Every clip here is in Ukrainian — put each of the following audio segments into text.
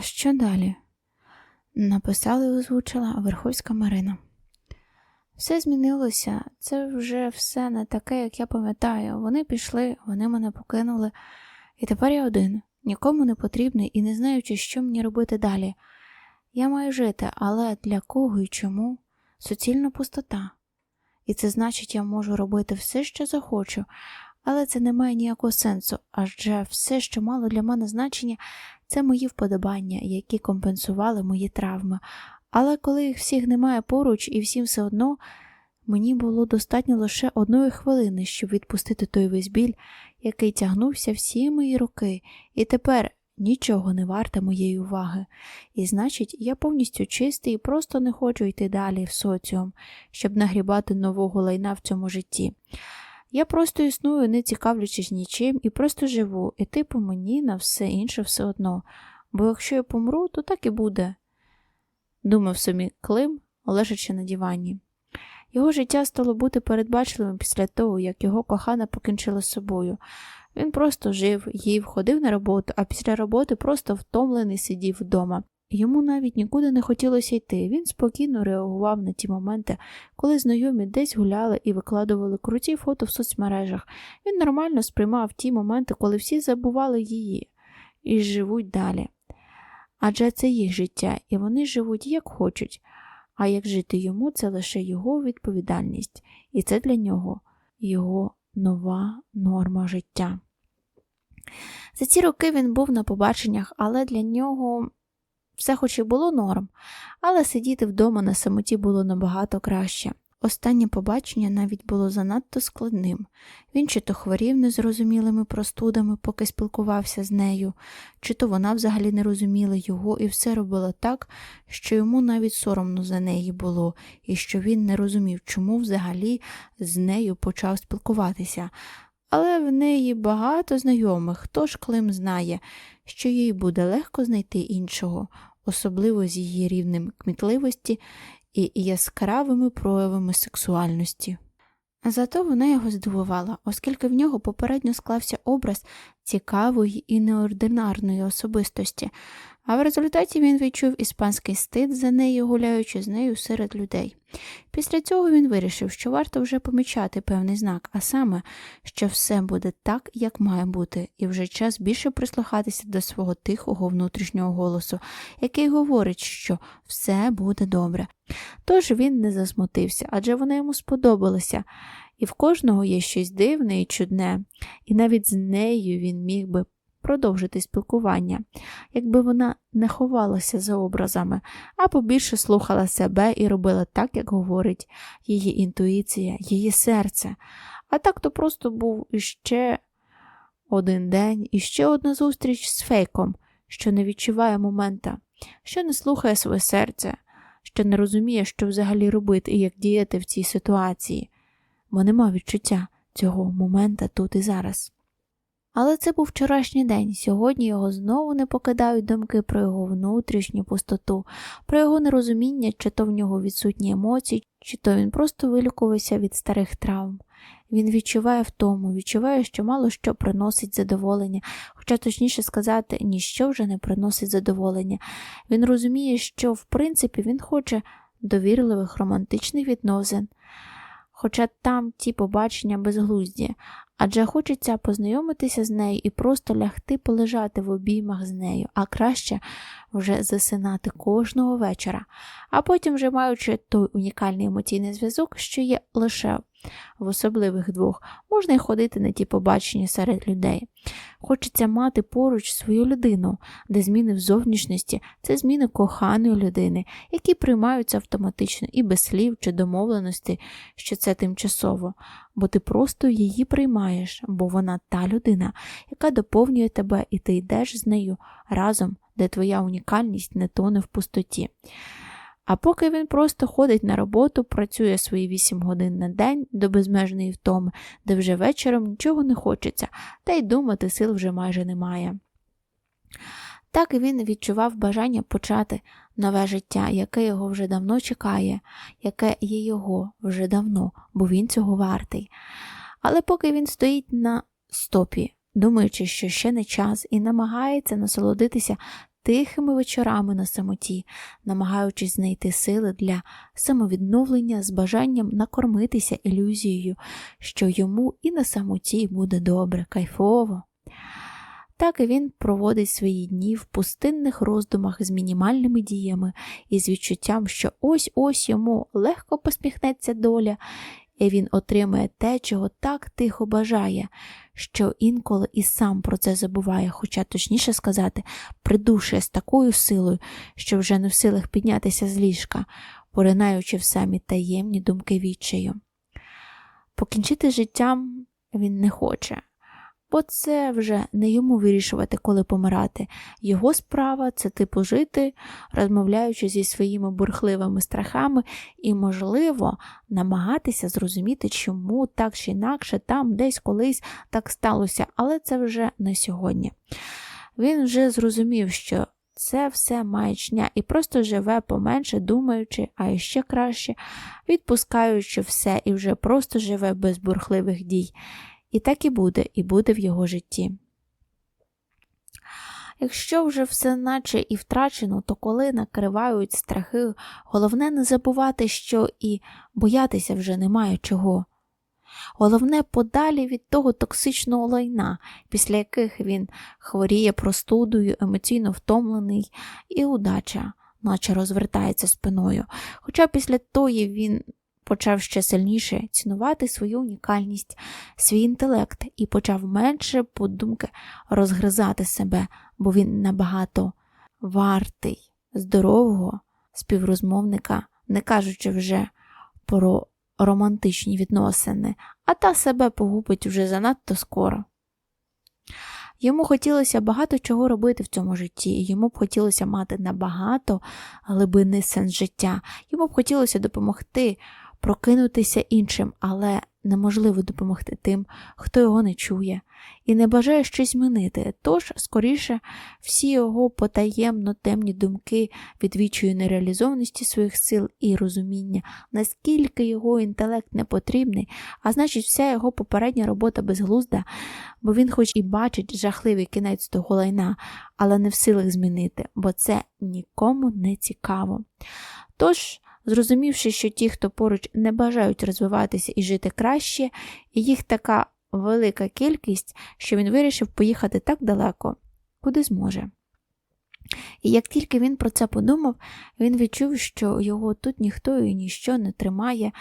А що далі? Написала і озвучила Верховська Марина. Все змінилося, це вже все не таке, як я пам'ятаю. Вони пішли, вони мене покинули. І тепер я один, нікому не потрібний і не знаючи, що мені робити далі. Я маю жити, але для кого і чому? Суцільна пустота. І це значить, я можу робити все, що захочу, але це не має ніякого сенсу, адже все, що мало для мене значення, це мої вподобання, які компенсували мої травми. Але коли їх всіх немає поруч і всім все одно, мені було достатньо лише одної хвилини, щоб відпустити той весь біль, який тягнувся всі мої роки, і тепер нічого не варте моєї уваги. І значить, я повністю чистий і просто не хочу йти далі в соціум, щоб нагрібати нового лайна в цьому житті. Я просто існую, не цікавлячись нічим, і просто живу, і типу мені на все інше все одно. Бо якщо я помру, то так і буде. Думав собі Клим, лежачи на дивані. Його життя стало бути передбачливим після того, як його кохана покінчила з собою. Він просто жив, їв, ходив на роботу, а після роботи просто втомлений сидів вдома. Йому навіть нікуди не хотілося йти. Він спокійно реагував на ті моменти, коли знайомі десь гуляли і викладували круті фото в соцмережах. Він нормально сприймав ті моменти, коли всі забували її і живуть далі. Адже це їх життя, і вони живуть як хочуть, а як жити йому це лише його відповідальність, і це для нього його нова норма життя. За ці роки він був на побаченнях, але для нього все хоч і було норм, але сидіти вдома на самоті було набагато краще. Останнє побачення навіть було занадто складним. Він чи то хворів незрозумілими простудами, поки спілкувався з нею, чи то вона взагалі не розуміла його і все робила так, що йому навіть соромно за неї було, і що він не розумів, чому взагалі з нею почав спілкуватися. Але в неї багато знайомих, тож Клим знає, що їй буде легко знайти іншого, особливо з її рівнем кмітливості і яскравими проявами сексуальності. Зато вона його здивувала, оскільки в нього попередньо склався образ цікавої і неординарної особистості, а в результаті він відчув іспанський стид за нею, гуляючи з нею серед людей. Після цього він вирішив, що варто вже помічати певний знак, а саме, що все буде так, як має бути, і вже час більше прислухатися до свого тихого внутрішнього голосу, який говорить, що все буде добре. Тож він не засмутився, адже вона йому сподобалася, і в кожного є щось дивне і чудне, і навіть з нею він міг би продовжити спілкування, якби вона не ховалася за образами, а побільше слухала себе і робила так, як говорить її інтуїція, її серце. А так то просто був іще один день, і ще одна зустріч з фейком, що не відчуває момента, що не слухає своє серце, що не розуміє, що взагалі робити і як діяти в цій ситуації, бо нема відчуття цього момента тут і зараз. Але це був вчорашній день, сьогодні його знову не покидають думки про його внутрішню пустоту, про його нерозуміння, чи то в нього відсутні емоції, чи то він просто вилікувався від старих травм. Він відчуває втому, відчуває, що мало що приносить задоволення, хоча точніше сказати, ніщо вже не приносить задоволення. Він розуміє, що в принципі він хоче довірливих романтичних відносин. Хоча там ті побачення безглузді, адже хочеться познайомитися з нею і просто лягти полежати в обіймах з нею, а краще вже засинати кожного вечора, а потім, вже маючи той унікальний емоційний зв'язок, що є лише в особливих двох, можна й ходити на ті побачення серед людей. Хочеться мати поруч свою людину, де зміни в зовнішності це зміни коханої людини, які приймаються автоматично і без слів чи домовленості, що це тимчасово, бо ти просто її приймаєш, бо вона та людина, яка доповнює тебе, і ти йдеш з нею разом, де твоя унікальність не тоне в пустоті. А поки він просто ходить на роботу, працює свої 8 годин на день до безмежної втоми, де вже вечором нічого не хочеться, та й думати сил вже майже немає. Так він відчував бажання почати нове життя, яке його вже давно чекає, яке є його вже давно, бо він цього вартий. Але поки він стоїть на стопі, думаючи, що ще не час, і намагається насолодитися тихими вечорами на самоті, намагаючись знайти сили для самовідновлення з бажанням накормитися ілюзією, що йому і на самоті буде добре, кайфово. Так і він проводить свої дні в пустинних роздумах з мінімальними діями і з відчуттям, що ось-ось йому легко посміхнеться доля, і він отримає те, чого так тихо бажає, що інколи і сам про це забуває, хоча, точніше сказати, придушує з такою силою, що вже не в силах піднятися з ліжка, поринаючи в самі таємні думки відчаю. Покінчити життям він не хоче бо це вже не йому вирішувати, коли помирати. Його справа це типу жити, розмовляючи зі своїми бурхливими страхами, і, можливо, намагатися зрозуміти, чому так чи інакше там десь колись так сталося, але це вже не сьогодні. Він вже зрозумів, що. Це все маячня і просто живе поменше, думаючи, а ще краще, відпускаючи все і вже просто живе без бурхливих дій. І так і буде, і буде в його житті. Якщо вже все наче і втрачено, то коли накривають страхи, головне не забувати, що і боятися вже немає чого. Головне подалі від того токсичного лайна, після яких він хворіє простудою, емоційно втомлений, і удача, наче розвертається спиною. Хоча після тої він почав ще сильніше цінувати свою унікальність, свій інтелект і почав менше подумки розгризати себе, бо він набагато вартий, здорового співрозмовника, не кажучи вже про романтичні відносини, а та себе погубить вже занадто скоро. Йому хотілося багато чого робити в цьому житті, і йому б хотілося мати набагато глибинний сенс життя, йому б хотілося допомогти прокинутися іншим, але неможливо допомогти тим, хто його не чує, і не бажає щось змінити. Тож, скоріше, всі його потаємно темні думки відвічують нереалізованості своїх сил і розуміння, наскільки його інтелект не потрібний, а значить, вся його попередня робота безглузда, бо він, хоч і бачить жахливий кінець того лайна, але не в силах змінити, бо це нікому не цікаво. Тож, зрозумівши, що ті, хто поруч не бажають розвиватися і жити краще, і їх така велика кількість, що він вирішив поїхати так далеко, куди зможе. І як тільки він про це подумав, він відчув, що його тут ніхто і ніщо не тримає,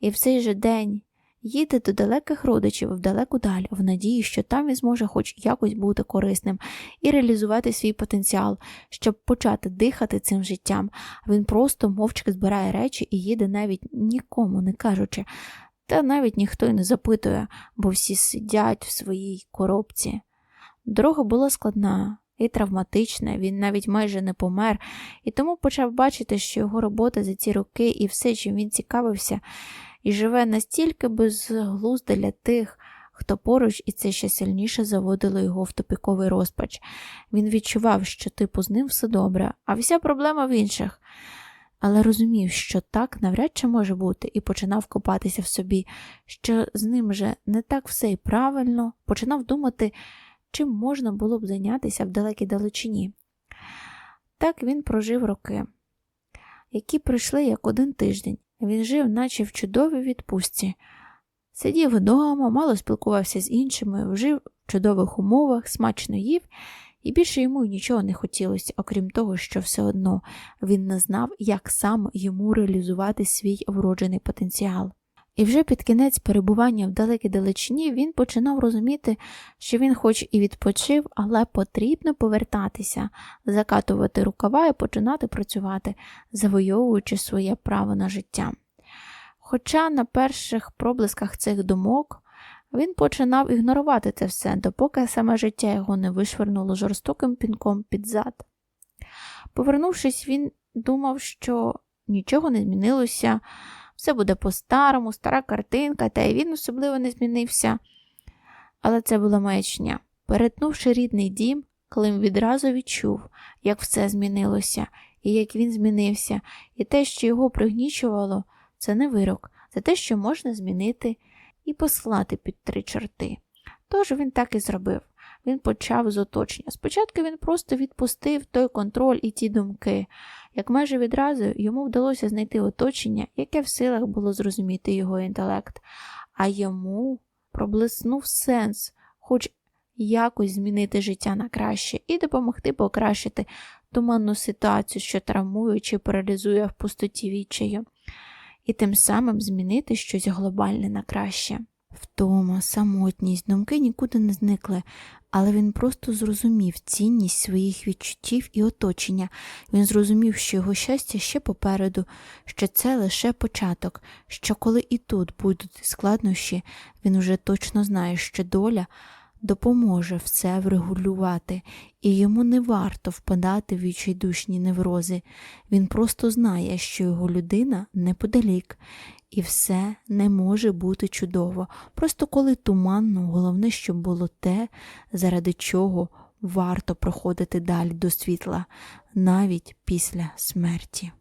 і в цей же день їде до далеких родичів в далеку даль, в надії, що там він зможе хоч якось бути корисним і реалізувати свій потенціал, щоб почати дихати цим життям. Він просто мовчки збирає речі і їде навіть нікому не кажучи, та навіть ніхто й не запитує, бо всі сидять в своїй коробці. Дорога була складна. І травматична, він навіть майже не помер, і тому почав бачити, що його робота за ці роки і все, чим він цікавився, і живе настільки безглузда для тих, хто поруч, і це ще сильніше заводило його в тупіковий розпач. Він відчував, що типу з ним все добре, а вся проблема в інших. Але розумів, що так навряд чи може бути, і починав копатися в собі, що з ним же не так все і правильно, починав думати, чим можна було б зайнятися в далекій далечині. Так він прожив роки, які пройшли як один тиждень, він жив, наче в чудовій відпустці. Сидів вдома, мало спілкувався з іншими, жив в чудових умовах, смачно їв, і більше йому нічого не хотілося, окрім того, що все одно він не знав, як сам йому реалізувати свій вроджений потенціал. І вже під кінець перебування в далекій далечині він починав розуміти, що він хоч і відпочив, але потрібно повертатися, закатувати рукава і починати працювати, завойовуючи своє право на життя. Хоча на перших проблисках цих думок він починав ігнорувати це все, допоки саме життя його не вишвернуло жорстоким пінком під зад. Повернувшись, він думав, що нічого не змінилося все буде по-старому, стара картинка, та й він особливо не змінився. Але це була маячня. Перетнувши рідний дім, Клим відразу відчув, як все змінилося, і як він змінився, і те, що його пригнічувало, це не вирок, це те, що можна змінити і послати під три чорти. Тож він так і зробив. Він почав з оточення. Спочатку він просто відпустив той контроль і ті думки. Як майже відразу йому вдалося знайти оточення, яке в силах було зрозуміти його інтелект, а йому проблиснув сенс, хоч якось змінити життя на краще і допомогти покращити туманну ситуацію, що травмує чи паралізує в пустоті відчаю, і тим самим змінити щось глобальне на краще. Втома, самотність, думки нікуди не зникли, але він просто зрозумів цінність своїх відчуттів і оточення. Він зрозумів, що його щастя ще попереду, що це лише початок, що коли і тут будуть складнощі, він уже точно знає, що доля допоможе все врегулювати, і йому не варто впадати в відчайдушні неврози. Він просто знає, що його людина неподалік, і все не може бути чудово. Просто коли туманно, головне, щоб було те, заради чого варто проходити далі до світла, навіть після смерті.